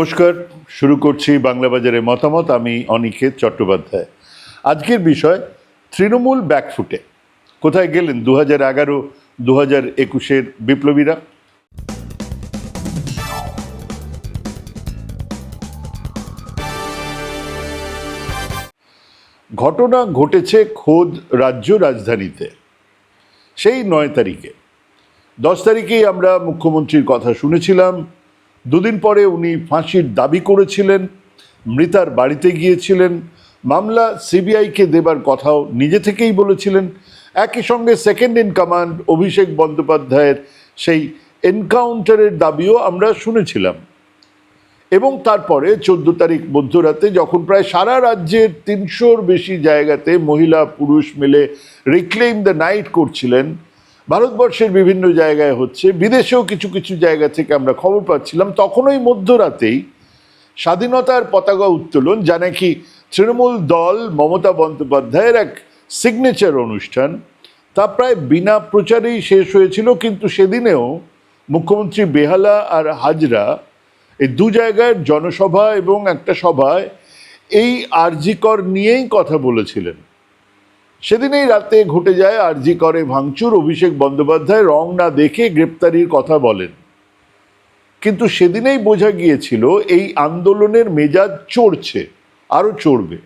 নমস্কার, শুরু করছি বাংলা বাজারে মতামত, আমি অনিকেত চট্টোপাধ্যায়। আজকের বিষয়, তৃণমূল ব্যাকফুটে কোথায় গেলেন দু হাজার এগারো দু হাজার একুশের বিপ্লবীরা? ঘটনা ঘটেছে খোদ রাজ্য রাজধানীতে। সেই নয় তারিখে। দশ তারিখেই আমরা মুখ্যমন্ত্রীর কথা শুনেছিলাম দুদিন পরে উনি ফাঁসির দাবি করেছিলেন, মৃতার বাড়িতে গিয়েছিলেন। মামলা সিবিআইকে দেবার কথাও নিজে থেকেই বলেছিলেন। একই সঙ্গে সেকেন্ড ইন কমান্ড অভিষেক বন্দ্যোপাধ্যায়ের সেই এনকাউন্টারের দাবিও আমরা শুনেছিলাম। এবং তারপরে চোদ্দ তারিখ মধ্যরাতে যখন প্রায় সারা রাজ্যের তিনশোর বেশি জায়গাতে মহিলা পুরুষ মিলে রিক্লেইম দ্য নাইট করছিলেন ভারতবর্ষের বিভিন্ন জায়গায় হচ্ছে, বিদেশেও কিছু কিছু জায়গা থেকে আমরা খবর পাচ্ছিলাম। তখন ওই মধ্যরাতেই স্বাধীনতার পতাকা উত্তোলন, যা নাকি তৃণমূল দল, মমতা বন্দ্যোপাধ্যায়ের এক সিগনেচার অনুষ্ঠান। তা প্রায় বিনা প্রচারেই শেষ হয়েছিল, কিন্তু সেদিনেও মুখ্যমন্ত্রী বেহালা আর হাজরা এই দু জায়গার জনসভা এবং একটা সভায় এই আরজিকর নিয়েই কথা বলেছিলেন। সেদিনেই রাতে ঘটে যায় আরজি করে ভাঙচুর। অভিষেক বন্দ্যোপাধ্যায় রং না দেখে গ্রেপ্তারির কথা বলেন। কিন্তু সেদিনেই বোঝা গিয়েছিল, এই আন্দোলনের মেজাজ চড়ছে, আরও চড়বে।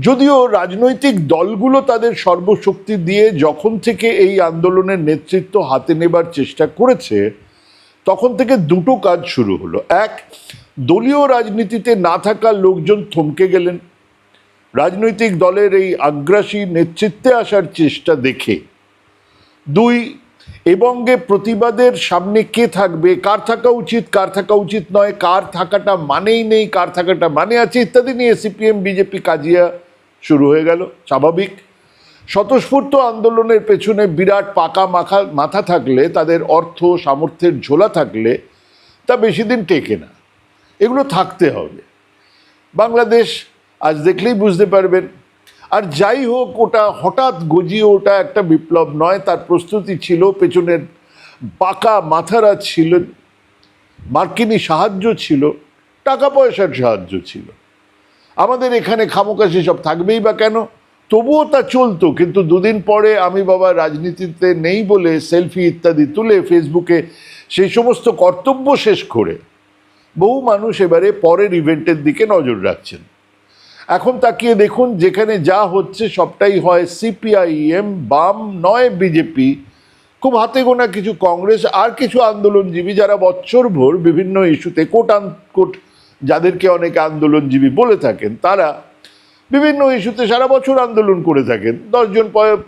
যদিও রাজনৈতিক দলগুলো তাদের সর্বশক্তি দিয়ে যখন থেকে এই আন্দোলনের নেতৃত্ব হাতে নেবার চেষ্টা করেছে, তখন থেকে দুটো কাজ শুরু হলো। এক, দলীয় রাজনীতিতে না থাকা লোকজন থমকে গেলেন। রাজনৈতিক দলের এই আগ্রাসী নেতৃত্বে আসার চেষ্টা দেখে। দুই, এবঙ্গে প্রতিবাদের সামনে কে থাকবে, কার থাকা উচিত, কার থাকা উচিত নয়, কার থাকাটা মানেই নেই, কার থাকাটা মানে আছে ইত্যাদি নিয়ে সিপিএম, বিজেপি, কাজিয়া শুরু হয়ে গেল, স্বাভাবিক। স্বতঃস্ফূর্ত আন্দোলনের পেছনে বিরাট পাকা মাখা মাথা থাকলে, তাদের অর্থ, সামর্থ্যের ঝোলা থাকলে, তা বেশি দিন টেকে না। এগুলো থাকতে হবে। বাংলাদেশ আজ দেখলেই বুঝতে পারবেন। আর যাই হোক, ওটা হঠাৎ গজিয়ে ওটা একটা বিপ্লব নয়, তার প্রস্তুতি ছিল, পেছনের পাকা মাথারা ছিলেন, মার্কিনী সাহায্য ছিল টাকা পয়সার সাহায্য ছিল। আমাদের এখানে খামোকাশি সব থাকবেই বা কেন? তবুও তা চলতো, কিন্তু দুদিন পরে আমি বাবা রাজনীতিতে নেই বলে সেলফি ইত্যাদি তুলে ফেসবুকে সেই সমস্ত কর্তব্য শেষ করে বহু মানুষ এবারে পরের ইভেন্টের দিকে নজর রাখছেন। এখন তাকিয়ে দেখুন, যেখানে যা হচ্ছে সবটাই হয় সিপিআইএম, বাম নয় বিজেপি। খুব হাতে গোনা কিছু কংগ্রেস আর কিছু আন্দোলনজীবী যারা বছরভর বিভিন্ন ইস্যুতে কোট কোট যাদেরকে অনেকে আন্দোলনজীবী বলে থাকেন, তারা বিভিন্ন ইস্যুতে সারা বছর আন্দোলন করে থাকেন। দশজন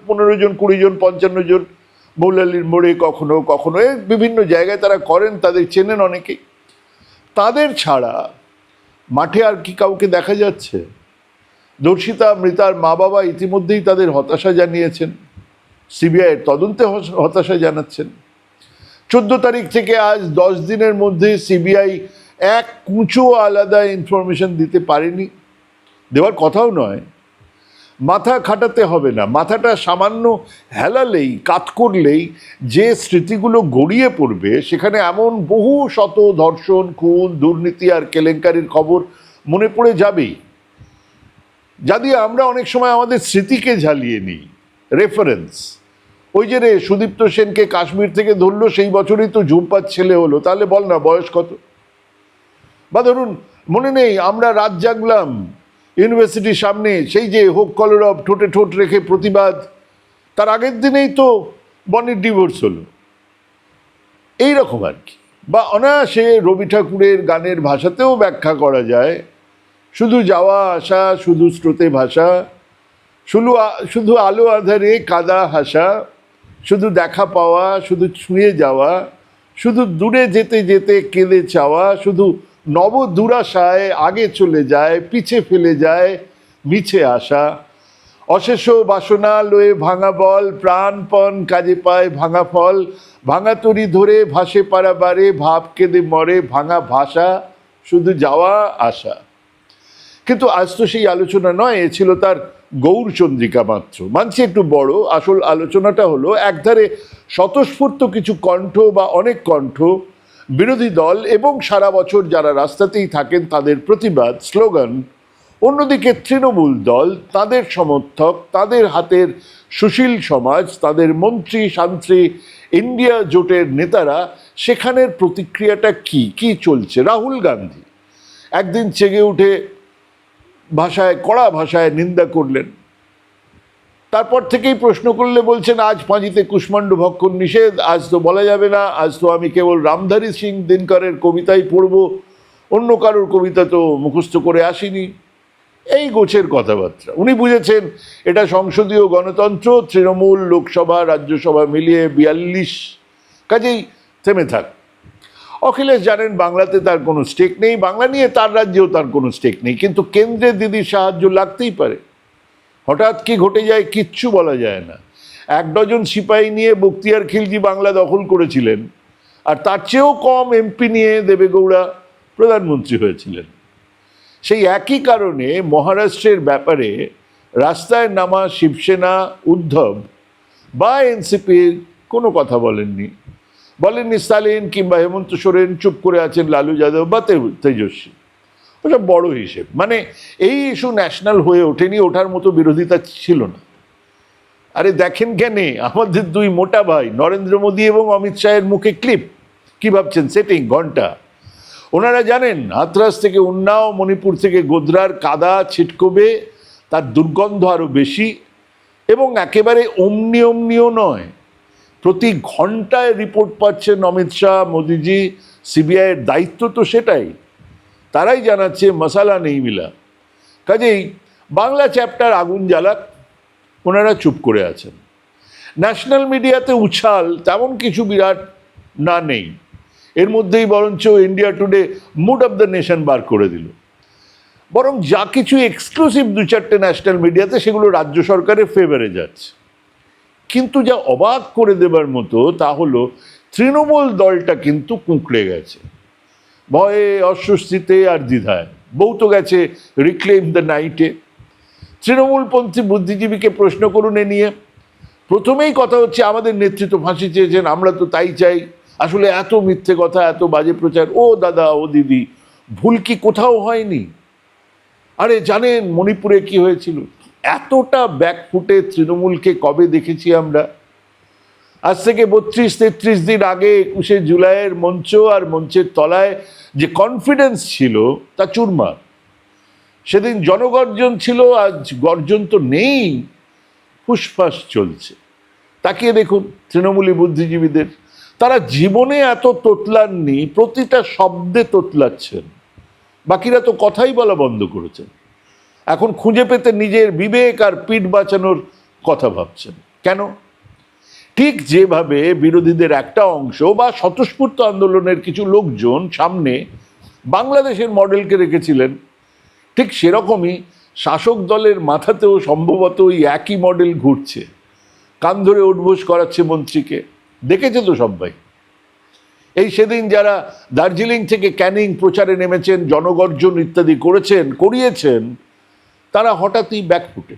পনেরো জন, কুড়ি জন, পঞ্চান্ন জন, মৌলালির মোড়ে কখনো কখনো বিভিন্ন জায়গায় তারা করেন, তাদের চেনেন অনেকেই। তাদের ছাড়া মাঠে আর কি কাউকে দেখা যাচ্ছে? দর্শিতা মৃতার মা বাবা ইতিমধ্যেই তাদের হতাশা জানিয়েছেন। সিবিআইয়ের তদন্তে হতাশা জানাচ্ছেন। চোদ্দ তারিখ থেকে আজ দশ দিনের মধ্যে সিবিআই এক কুঁচো আলাদা ইনফরমেশন দিতে পারেনি। দেওয়ার কথাও নয়। মাথা খাটাতে হবে না। মাথাটা সামান্য হেলালেই, কাত করলেই যে স্মৃতিগুলো গড়িয়ে পড়বে, সেখানে এমন বহু শত ধর্ষণ, খুন, দুর্নীতি আর কেলেঙ্কারির খবর মনে পড়ে যাবেই। যা দিয়ে আমরা অনেক সময় আমাদের স্মৃতিকে ঝালিয়ে নিই রেফারেন্স ওই যে রে, সুদীপ্ত সেনকে কাশ্মীর থেকে ধরলো, সেই বছরই তো ঝুমপাত ছেলে হলো, তাহলে বল না, বয়স কত? বা ধরুন, মনে নেই, আমরা রাত জাগলাম, ইউনিভার্সিটির সামনে, সেই যে হোক কলরব ঠোঁটে ঠোঁট রেখে প্রতিবাদ, তার আগের দিনেই তো বনির ডিভোর্স হলো। এই রকম আর কি। বা অনায়াসে রবি ঠাকুরের গানের ভাষাতেও ব্যাখ্যা করা যায় শুধু যাওয়া আসা, শুধু স্রোতে ভাষা, শুধু শুধু আলো আধারে কাদা হাসা, শুধু দেখা পাওয়া, শুধু ছুঁয়ে যাওয়া, শুধু দূরে যেতে যেতে কেঁদে চাওয়া, শুধু নব দুরাশায় আগে চলে যায়, পিছে ফেলে যায়, মিছে আসা। অশেষ বাসনা লয়ে ভাঙা বল, প্রাণপণ কাজে পায় ভাঙা ফল, ভাঙা তরি ধরে ভাসে পারাবারে ভাব কেঁদে মরে ভাঙা ভাষা, শুধু যাওয়া আসা। কিন্তু আজ তো সেই আলোচনা নয়, এ ছিল তার গৌরচন্দ্রিকা মাত্র। মানছি একটু বড়, আসল আলোচনাটা হলো, একধারে স্বতঃস্ফূর্ত কিছু কণ্ঠ বা অনেক কণ্ঠ, বিরোধী দল এবং সারা বছর যারা রাস্তাতেই থাকেন তাদের প্রতিবাদ, স্লোগান। অন্যদিকে তৃণমূল দল, তাদের সমর্থক, তাদের হাতের সুশীল সমাজ, তাদের মন্ত্রী, শান্ত্রী, ইন্ডিয়া জোটের নেতারা, সেখানের প্রতিক্রিয়াটা কি? কি চলছে? রাহুল গান্ধী। একদিন চেগে উঠে ভাষায়, কড়া ভাষায় নিন্দা করলেন। তারপর থেকেই প্রশ্ন করলে বলছেন, আজ পাঁজিতে কুষ্মাণ্ড ভক্ষণ নিষেধ, আজ তো বলা যাবে না, আজ তো আমি কেবল রামধারী সিং দিনকরের কবিতাই পড়ব, অন্য কারোর কবিতা তো মুখস্থ করে আসিনি। এই গোছের কথাবার্তা। উনি বুঝেছেন, এটা সংসদীয় গণতন্ত্র, তৃণমূল, লোকসভা, রাজ্যসভা মিলিয়ে বিয়াল্লিশ। কাজেই থেমে থাক। অখিলেশ জানেন বাংলাতে তার কোনো স্টেক নেই, বাংলা নিয়ে তার রাজ্যেও তার কোনো স্টেক নেই, কিন্তু কেন্দ্রের দিদির সাহায্য লাগতেই পারে। হঠাৎ কি ঘটে যায় কিচ্ছু বলা যায় না। এক ডজন সিপাহী নিয়ে বক্তিয়ার খিলজি বাংলা দখল করেছিলেন, আর তার চেয়েও কম এমপি নিয়ে দেবেগৌড়া প্রধানমন্ত্রী হয়েছিলেন। সেই একই কারণে মহারাষ্ট্রের ব্যাপারে রাস্তায় নামা শিবসেনা, উদ্ধব বা এনসিপির কোনো কথা বলেননি। বলেননি স্টালিন কিংবা হেমন্ত সোরেন, চুপ করে আছেন লালু যাদব বা তেজস্বী। ওসব বড় হিসেব। মানে এই ইস্যু ন্যাশনাল হয়ে ওঠেনি, ওঠার মতো বিরোধিতা ছিল না। আরে দেখেন কেন, আমাদের দুই মোটা ভাই, নরেন্দ্র মোদী এবং অমিত শাহের মুখে ক্লিপ। কি ভাবছেন? সেটিং, ঘণ্টা। ওনারা জানেন, হাতরাস থেকে উন্নাও, মণিপুর থেকে গোদরার কাদা ছিটকবে, তার দুর্গন্ধ আরও বেশি এবং একেবারে অমনি অমনিও নয়। প্রতি ঘন্টায় রিপোর্ট পাচ্ছেন অমিত শাহ, মোদিজি সিবিআইয়ের দায়িত্ব তো সেটাই। তারাই জানাচ্ছে মশালা নেই মিলা। কাজেই বাংলা চ্যাপ্টার আগুন জ্বালাক, ওনারা চুপ করে আছেন। ন্যাশনাল মিডিয়াতে উছাল, তেমন কিছু বিরাট না নেই। এর মধ্যেই বরঞ্চ India Today mood of the nation বার করে দিল। বরং যা কিছু এক্সক্লুসিভ দু চারটে ন্যাশনাল মিডিয়াতে সেগুলো রাজ্য সরকারের ফেভারে যাচ্ছে। কিন্তু যা অবাক করে দেবার মতো তা হলো, তৃণমূল দলটা কিন্তু কুঁকড়ে গেছে। ভয়ে, অস্বস্তিতে আর দ্বিধায়। বউ তো গেছে রিক্লেম দ্য নাইটে তৃণমূলপন্থী বুদ্ধিজীবীকে প্রশ্ন করুন এ নিয়ে। প্রথমেই কথা হচ্ছে, আমাদের নেতৃত্ব ফাঁসি চেয়েছেন, আমরা তো তাই চাই। আসলে এত মিথ্যে কথা, এত বাজে প্রচার। ও দাদা, ও দিদি, ভুল কি কোথাও হয়নি? আরে জানেন মণিপুরে কি হয়েছিল? এতটা ব্যাকফুটে তৃণমূলকে কবে দেখেছি আমরা? আজ থেকে বত্রিশ, তেত্রিশ দিন আগে একুশে জুলাইয়ের মঞ্চ আর মঞ্চের তলায় যে কনফিডেন্স ছিল, তা চুরমার। সেদিন জনগর্জন ছিল, আজ গর্জন তো নেই, ফুসফাস চলছে। তাকিয়ে দেখুন তৃণমূলী বুদ্ধিজীবীদের। তারা জীবনে এত তোতলাননি, প্রতিটা শব্দে তোতলাচ্ছেন। বাকিরা তো কথাই বলা বন্ধ করেছেন। এখন খুঁজে পেতে নিজের বিবেক আর পিঠ বাঁচানোর কথা ভাবছেন। কেন? ঠিক যেভাবে বিরোধীদের একটা অংশ বা স্বতঃস্ফূর্ত আন্দোলনের কিছু লোকজন সামনে বাংলাদেশের মডেলকে রেখেছিলেন, ঠিক সেরকমই শাসক দলের মাথাতেও সম্ভবত ওই একই মডেল ঘুরছে। কান ধরে উঠবোস করাচ্ছে মন্ত্রীকে। দেখেছে তো সবাই এই সেদিন যারা দার্জিলিং থেকে ক্যানিং প্রচারে নেমেছেন, জনগর্জন ইত্যাদি করেছেন, করিয়েছেন তারা হঠাৎই ব্যাকফুটে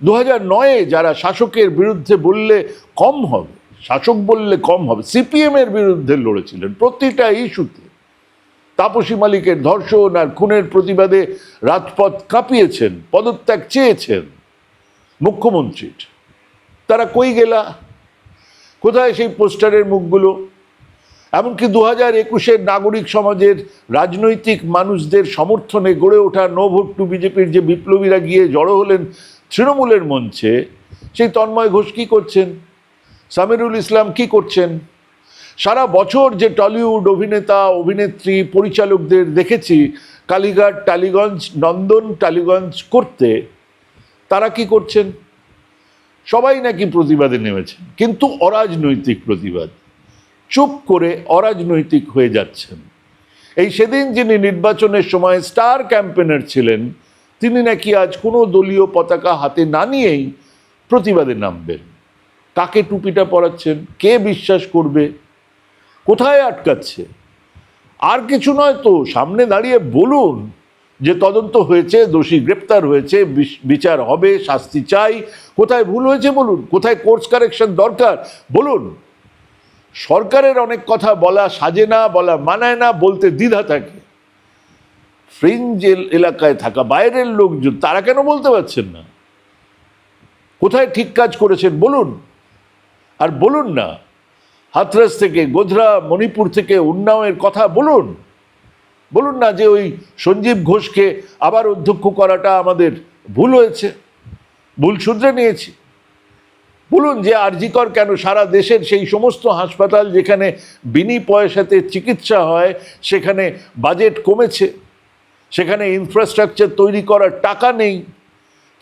দু হাজার নয়ে যারা শাসকের বিরুদ্ধে বললে কম হবে, শাসক বললে কম হবে সিপিএম এর বিরুদ্ধে লড়েছিলেন প্রতিটা ইস্যুতে। তাপসী মালিকের ধর্ষণ আর খুনের প্রতিবাদে রাজপথ কাঁপিয়েছেন, পদত্যাগ চেয়েছেন মুখ্যমন্ত্রীর। তারা কই গেলা? কোথায় সেই পোস্টারের মুখগুলো? এমনকি দু হাজার একুশের নাগরিক সমাজের রাজনৈতিক মানুষদের সমর্থনে গড়ে ওঠা নো ভোট টু বিজেপির যে বিপ্লবীরা গিয়ে জড়ো হলেন তৃণমূলের মঞ্চে, সেই তন্ময় ঘোষ কী করছেন? সামিরুল ইসলাম কি করছেন? সারা বছর যে টলিউড অভিনেতা, অভিনেত্রী, পরিচালকদের দেখেছি, কালীঘাট, টালিগঞ্জ, নন্দন, টালিগঞ্জ করতে, তারা কি করছেন? সবাই নাকি প্রতিবাদে নেমেছেন, কিন্তু অরাজনৈতিক প্রতিবাদ। চুপ করে অরাজনৈতিক হয়ে যাচ্ছেন। এই সেদিন যিনি নির্বাচনের সময় স্টার ক্যাম্পেনার ছিলেন, তিনি নাকি আজ কোনো দলীয় পতাকা হাতে না নিয়েই প্রতিবাদে নামবেন। কাকে টুপিটা পরাচ্ছেন? কে বিশ্বাস করবে? কোথায় আটকাচ্ছে? আর কিছু নয় তো, সামনে দাঁড়িয়ে বলুন যে তদন্ত হয়েছে, দোষী গ্রেপ্তার হয়েছে বিচার হবে, শাস্তি চাই। কোথায় ভুল হয়েছে বলুন? কোথায় কোর্স কারেকশন দরকার? বলুন। সরকারের অনেক কথা বলা সাজে না, বলা মানায় না, বলতে দ্বিধা থাকে। ফ্রিঞ্জ এলাকায় থাকা বাইরের লোকজন, তারা কেন বলতে পারছেন না? কোথায় ঠিক কাজ করেছেন বলুন। আর বলুন না হাতরাস থেকে গোধরা, মণিপুর থেকে উন্নয়নের কথা বলুন। বলুন না যে ওই সঞ্জীব ঘোষকে আবার অধ্যক্ষ করাটা আমাদের ভুল হয়েছে, ভুল শুধরে নিয়েছি। বলুন যে আরজিকর কেন সারা দেশের সেই সমস্ত হাসপাতাল যেখানে বিনি পয়সাতে চিকিৎসা হয়, সেখানে বাজেট কমেছে, সেখানে ইনফ্রাস্ট্রাকচার তৈরি করার টাকা নেই,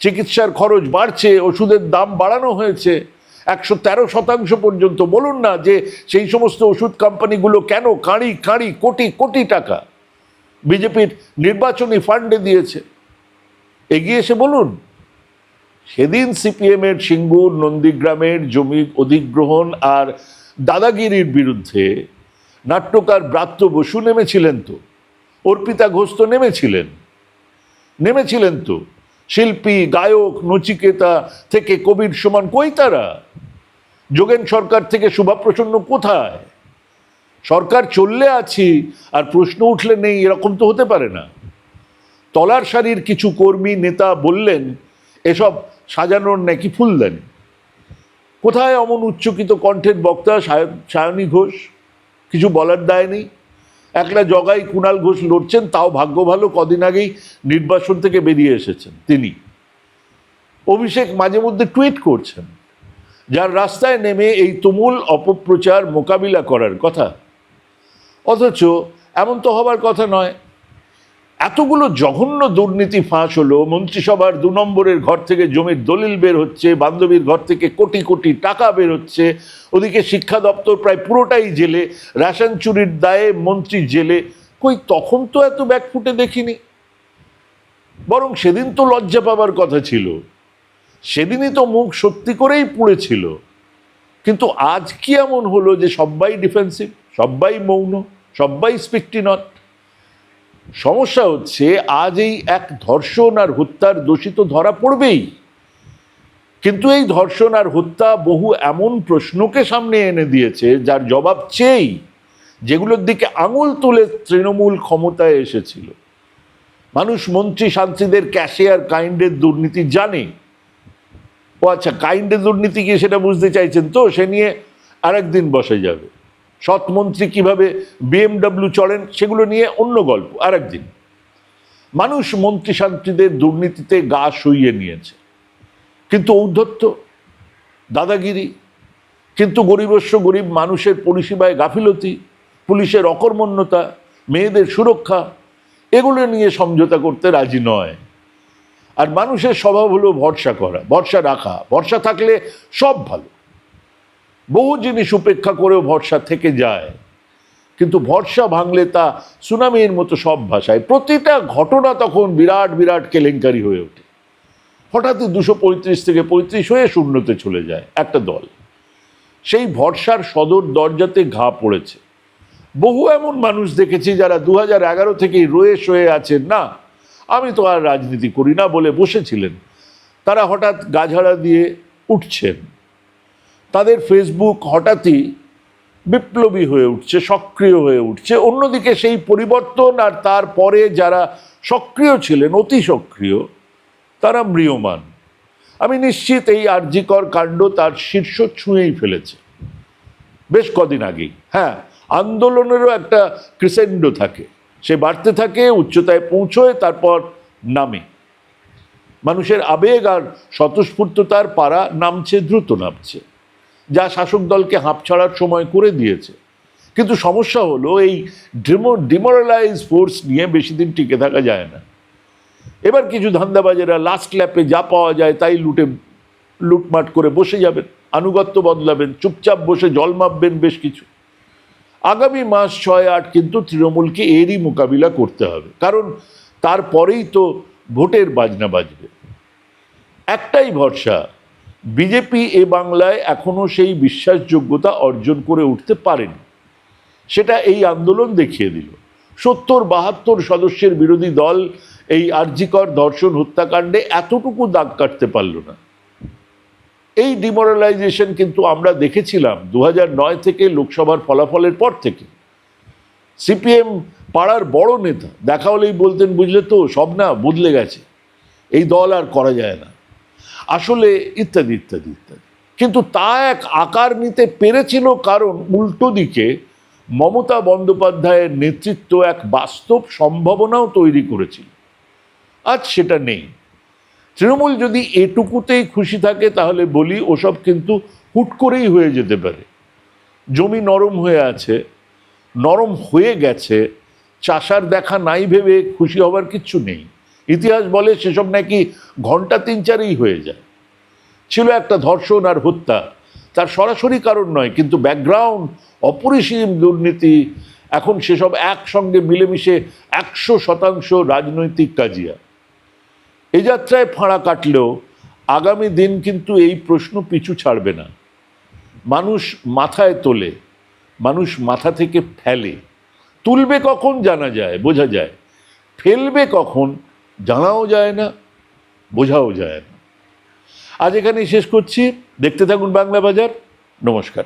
চিকিৎসার খরচ বাড়ছে, ওষুধের দাম বাড়ানো হয়েছে, একশো তেরো শতাংশ পর্যন্ত। বলুন না যে সেই সমস্ত ওষুধ কোম্পানিগুলো কেন কাঁড়ি কাঁড়ি কোটি কোটি টাকা বিজেপির নির্বাচনী ফান্ডে দিয়েছে। এগিয়ে এসে বলুন। সেদিন সিপিএমের সিঙ্গুর, নন্দীগ্রামের জমি অধিগ্রহণ আর দাদাগিরির বিরুদ্ধে নাট্যকার ব্রাত্য বসু নেমেছিলেন তো, অর্পিতা ঘোষ তো নেমেছিলেন। নেমেছিলেন তো, শিল্পী, গায়ক, নচিকেতা থেকে কবির সমান কই তারা? যোগেন সরকার থেকে শুভাপ্রসন্ন কোথায়? সরকার চললে আছি আর প্রশ্ন উঠলে নেই, এরকম তো হতে পারে না। তলার সারির কিছু কর্মী, নেতা বললেন, এসব সাজানোর নাকি ফুলদানি? কোথায় অমন উচ্চকিত কণ্ঠের বক্তা সায়- সায়নী ঘোষ? কিছু বলার দায় নেই। একলা জগাই কুণাল ঘোষ লড়ছেন, তাও ভাগ্য ভালো, কদিন আগেই নির্বাসন থেকে বেরিয়ে এসেছেন তিনি। অভিষেক মাঝে মধ্যে টুইট করছেন, যার রাস্তায় নেমে এই তুমুল অপপ্রচার মোকাবিলা করার কথা। অথচ এমন তো হবার কথা নয় এতগুলো জঘন্য দুর্নীতি ফাঁস হলো, মন্ত্রিসভার দু নম্বরের ঘর থেকে জমির দলিল বের হচ্ছে, বান্ধবীর ঘর থেকে কোটি কোটি টাকা বের হচ্ছে, ওদিকে শিক্ষা দপ্তর প্রায় পুরোটাই জেলে, রেশন চুরির দায়ে মন্ত্রী জেলে। কই, তখন তো এত ব্যাকফুটে দেখিনি। বরং সেদিন তো লজ্জা পাবার কথা ছিল। সেদিনই তো মুখ সত্যি করেই পুড়েছিল কিন্তু আজ কি এমন হলো যে সবাই ডিফেন্সিভ সবাই মৌন সবাই স্পিকটি নট সমস্যা হচ্ছে, আজ এই এক ধর্ষণ আর হত্যার দোষিত ধরা পড়বেই। কিন্তু এই ধর্ষণ আর হত্যা বহু এমন প্রশ্নকে সামনে এনে দিয়েছে, যার জবাব চেয়েই যেগুলোর দিকে আঙুল তুলে তৃণমূল ক্ষমতায় এসেছিল। মানুষ মন্ত্রী শান্তিদের ক্যাশে আর কাইন্ডের দুর্নীতি জানে। ও আচ্ছা কাইন্ডের দুর্নীতি কি সেটা বুঝতে চাইছেন তো? সে নিয়ে আরেকদিন বসে যাবে। সৎ মন্ত্রী কীভাবে বিএমডব্লিউ চলেন, সেগুলো নিয়ে অন্য গল্প, আরেকদিন। মানুষ মন্ত্রী শান্তিদের দুর্নীতিতে গা সইয়ে নিয়েছে। কিন্তু ঔদ্ধত্য, দাদাগিরি, কিন্তু গরিবস্য গরিব মানুষের পরিষেবায় গাফিলতি, পুলিশের অকর্মণ্যতা, মেয়েদের সুরক্ষা, এগুলো নিয়ে সমঝোতা করতে রাজি নয়। আর মানুষের স্বভাব হলো ভরসা করা, ভরসা রাখা, ভরসা থাকলে সব ভালো। বহু জিনিস উপেক্ষা করেও ভরসা থেকে যায়। কিন্তু ভরসা ভাঙলে তা সুনামির মতো সব ভাষায়। প্রতিটা ঘটনা তখন বিরাট বিরাট কেলেঙ্কারি হয়ে ওঠে। হঠাৎই দুশো পঁয়ত্রিশ থেকে পঁয়ত্রিশ হয়ে শূন্যতে চলে যায় একটা দল। সেই ভরসার সদর দরজাতে ঘা পড়েছে। বহু এমন মানুষ দেখেছি যারা দু হাজার এগারো থেকেই রয়ে সয়ে আছেন, না, আমি তো আর রাজনীতি করি না বলে বসেছিলেন। তারা হঠাৎ গাঝাড়া দিয়ে উঠছেন। তাদের ফেসবুক হঠাৎই বিপ্লবী হয়ে উঠছে, সক্রিয় হয়ে উঠছে। অন্যদিকে সেই পরিবর্তন আর তারপরে যারা সক্রিয় ছিলেন, অতি সক্রিয়, তারা ম্রিয়মান। আমি নিশ্চিত এই আর্যিকর কাণ্ড তার শীর্ষ ছুঁয়েই ফেলেছে। বেশ কদিন আগেই। হ্যাঁ আন্দোলনেরও একটা ক্রিসেন্ডো থাকে। সে বাড়তে থাকে, উচ্চতায় পৌঁছয়, তারপর নামে। মানুষের আবেগ আর স্বতঃস্ফূর্ততার পাড়া নামছে, দ্রুত নামছে। যা শাসক দলকে হাঁপ ছাড়ার সময় করে দিয়েছে। কিন্তু সমস্যা হলো এই ডিমো ডিমোরালাইজ ফোর্স নিয়ে বেশি দিন টিকে থাকা যায় না। এবার কিছু ধান্দাবাজেরা লাস্ট ল্যাপে যা পাওয়া যায় তাই লুটে, লুটমাট করে বসে যাবেন, আনুগত্য বদলাবেন, চুপচাপ বসে জল মাপবেন বেশ কিছু। আগামী মাস ছয় আট কিন্তু তৃণমূলকে এরই মোকাবিলা করতে হবে, কারণ তারপরেই তো ভোটের বাজনা বাজবে। একটাই ভরসা বিজেপি এ বাংলায় এখনও সেই বিশ্বাসযোগ্যতা অর্জন করে উঠতে পারেনি। সেটা এই আন্দোলন দেখিয়ে দিল। সত্তর বাহাত্তর সদস্যের বিরোধী দল এই আর্জিকর ধর্ষণ হত্যাকাণ্ডে এতটুকু দাগ কাটতে পারল না। এই ডিমোরালাইজেশন কিন্তু আমরা দেখেছিলাম দু নয় থেকে লোকসভার ফলাফলের পর থেকে। সিপিএম পাড়ার বড় নেতা, দেখা হলেই বলতেন, বুঝলে তো, সব না, বদলে গেছে। এই দল আর করা যায় না। আসলে ইত্যাদি ইত্যাদি ইত্যাদি। কিন্তু তা এক আকার নিতে পেরেছিল কারণ উল্টো দিকে মমতা বন্দ্যোপাধ্যায়ের নেতৃত্ব এক বাস্তব সম্ভাবনাও তৈরি করেছিল। আজ সেটা নেই। তৃণমূল যদি এটুকুতেই খুশি থাকে, তাহলে বলি ওসব কিন্তু হুট করেই হয়ে যেতে পারে। জমি নরম হয়ে আছে, নরম হয়ে গেছে, চাষার দেখা নাই ভেবে খুশি হবার কিচ্ছু নেই। ইতিহাস বলে সেসব নাকি ঘণ্টা তিন চারেই হয়ে যায়। ছিল একটা ধর্ষণ আর হত্যা। তার সরাসরি কারণ নয়, কিন্তু ব্যাকগ্রাউন্ড অপরিসীম দুর্নীতি, এখন সেসব একসঙ্গে মিলেমিশে একশো শতাংশ রাজনৈতিক কাজিয়া। এই যাত্রায় ফাঁড়া কাটলেও আগামী দিন কিন্তু এই প্রশ্ন পিছু ছাড়বে না। মানুষ মাথায় তোলে, মানুষ মাথা থেকে ফেলে। তুলবে কখন জানা যায়, বোঝা যায়। ফেলবে কখন জানাও যায় না, বোঝাও যায় না। আজ এখানেই শেষ করছি। দেখতে থাকুন বাংলা বাজার। নমস্কার।